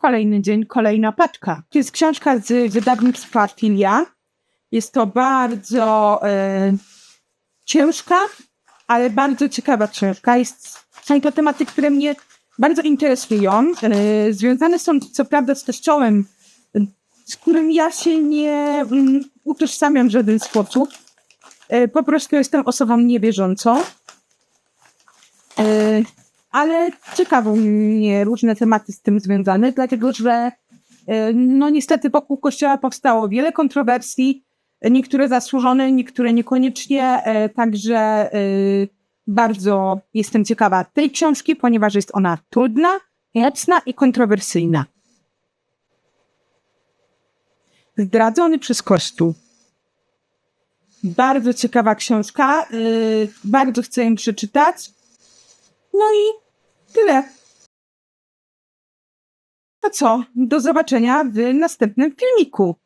Kolejny dzień, kolejna paczka. To jest książka z wydawnictwa Filia. Jest to bardzo e, ciężka, ale bardzo ciekawa książka. Jest, są to tematy, które mnie bardzo interesują. E, związane są co prawda z kościołem, z którym ja się nie mm, utożsamiam w żaden sposób. E, po prostu jestem osobą niewierzącą. E, ale ciekawią mnie różne tematy z tym związane, dlatego że e, no niestety wokół Kościoła powstało wiele kontrowersji, niektóre zasłużone, niektóre niekoniecznie, e, także e, bardzo jestem ciekawa tej książki, ponieważ jest ona trudna, mocna i kontrowersyjna. Zdradzony przez Kościół. Bardzo ciekawa książka, bardzo chcę ją przeczytać. No i tyle. To co? Do zobaczenia w następnym filmiku.